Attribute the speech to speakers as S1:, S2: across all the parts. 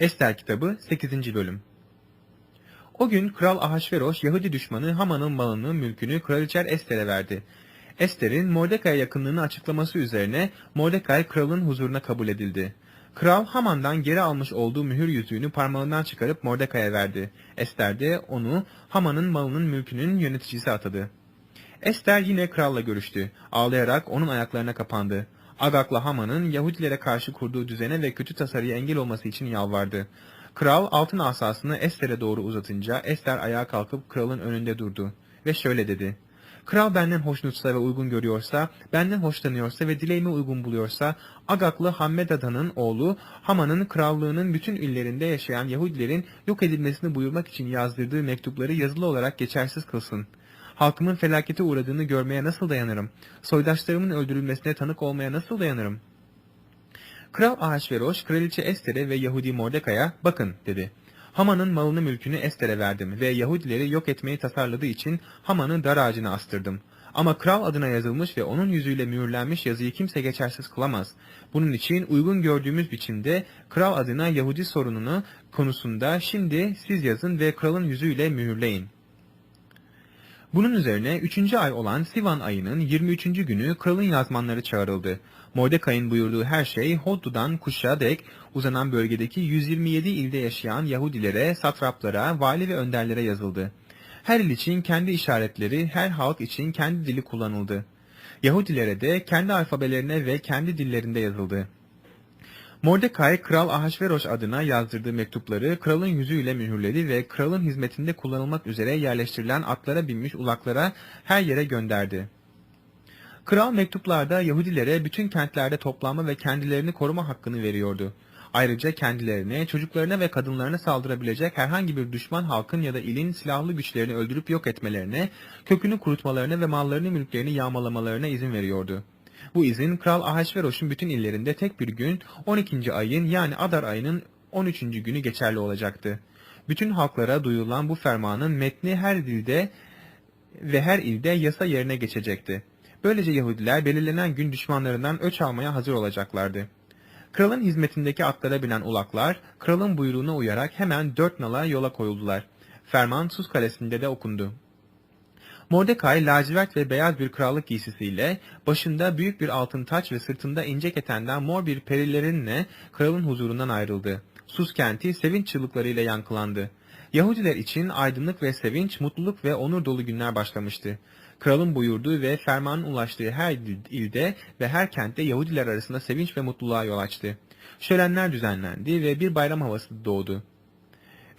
S1: Ester kitabı 8. bölüm O gün Kral Ahasveroş Yahudi düşmanı Haman'ın malını, mülkünü kraliçer Ester'e verdi. Ester'in Mordekai'ye yakınlığını açıklaması üzerine Mordekai kralın huzuruna kabul edildi. Kral Haman'dan geri almış olduğu mühür yüzüğünü parmağından çıkarıp Mordekai'ye verdi. Ester de onu Haman'ın malının mülkünün yöneticisi atadı. Ester yine kralla görüştü. Ağlayarak onun ayaklarına kapandı. Agak'la Haman'ın Yahudilere karşı kurduğu düzene ve kötü tasarıya engel olması için yalvardı. Kral altın asasını Ester'e doğru uzatınca Ester ayağa kalkıp kralın önünde durdu ve şöyle dedi. Kral benden hoşnutsa ve uygun görüyorsa, benden hoşlanıyorsa ve dileğime uygun buluyorsa, Agaklı Hammedada'nın oğlu Haman'ın krallığının bütün illerinde yaşayan Yahudilerin yok edilmesini buyurmak için yazdırdığı mektupları yazılı olarak geçersiz kılsın. Halkımın felakete uğradığını görmeye nasıl dayanırım? Soydaşlarımın öldürülmesine tanık olmaya nasıl dayanırım? Kral Ahasveroş, kraliçe Ester'e ve Yahudi Mordekai'ye bakın dedi. Haman'ın malını mülkünü Ester'e verdim ve Yahudileri yok etmeyi tasarladığı için Haman'ı dar ağacına astırdım. Ama kral adına yazılmış ve onun yüzüyle mühürlenmiş yazıyı kimse geçersiz kılamaz. Bunun için uygun gördüğümüz biçimde kral adına Yahudi sorununu konusunda şimdi siz yazın ve kralın yüzüyle mühürleyin. Bunun üzerine 3. ay olan Sivan ayının 23. günü kralın yazmanları çağrıldı. Mordekai'nin buyurduğu her şey Hoddu'dan Kuş'a dek uzanan bölgedeki 127 ilde yaşayan Yahudilere, satraplara, vali ve önderlere yazıldı. Her il için kendi işaretleri, her halk için kendi dili kullanıldı. Yahudilere de kendi alfabelerine ve kendi dillerinde yazıldı. Mordekai, Kral Ahasveroş adına yazdırdığı mektupları kralın yüzüyle mühürledi ve kralın hizmetinde kullanılmak üzere yerleştirilen atlara binmiş ulaklara her yere gönderdi. Kral mektuplarda Yahudilere bütün kentlerde toplanma ve kendilerini koruma hakkını veriyordu. Ayrıca kendilerine, çocuklarına ve kadınlarına saldırabilecek herhangi bir düşman halkın ya da ilin silahlı güçlerini öldürüp yok etmelerine, kökünü kurutmalarına ve mallarını mülklerini yağmalamalarına izin veriyordu. Bu izin Kral Ahasveroş'un bütün illerinde tek bir gün 12. ayın yani Adar ayının 13. günü geçerli olacaktı. Bütün halklara duyulan bu fermanın metni her dilde ve her ilde yasa yerine geçecekti. Böylece Yahudiler belirlenen gün düşmanlarından öç almaya hazır olacaklardı. Kralın hizmetindeki atlara binen ulaklar, kralın buyruğuna uyarak hemen dört nala yola koyuldular. Ferman Sus Kalesi'nde de okundu. Mordekai lacivert ve beyaz bir krallık giysisiyle, başında büyük bir altın taç ve sırtında ince ketenden mor bir perilerinle kralın huzurundan ayrıldı. Sus kenti sevinç çığlıklarıyla yankılandı. Yahudiler için aydınlık ve sevinç, mutluluk ve onur dolu günler başlamıştı. Kralın buyurduğu ve fermanın ulaştığı her ilde ve her kentte Yahudiler arasında sevinç ve mutluluğa yol açtı. Şölenler düzenlendi ve bir bayram havası doğdu.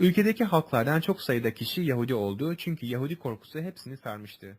S1: Ülkedeki halklardan çok sayıda kişi Yahudi oldu çünkü Yahudi korkusu hepsini sarmıştı.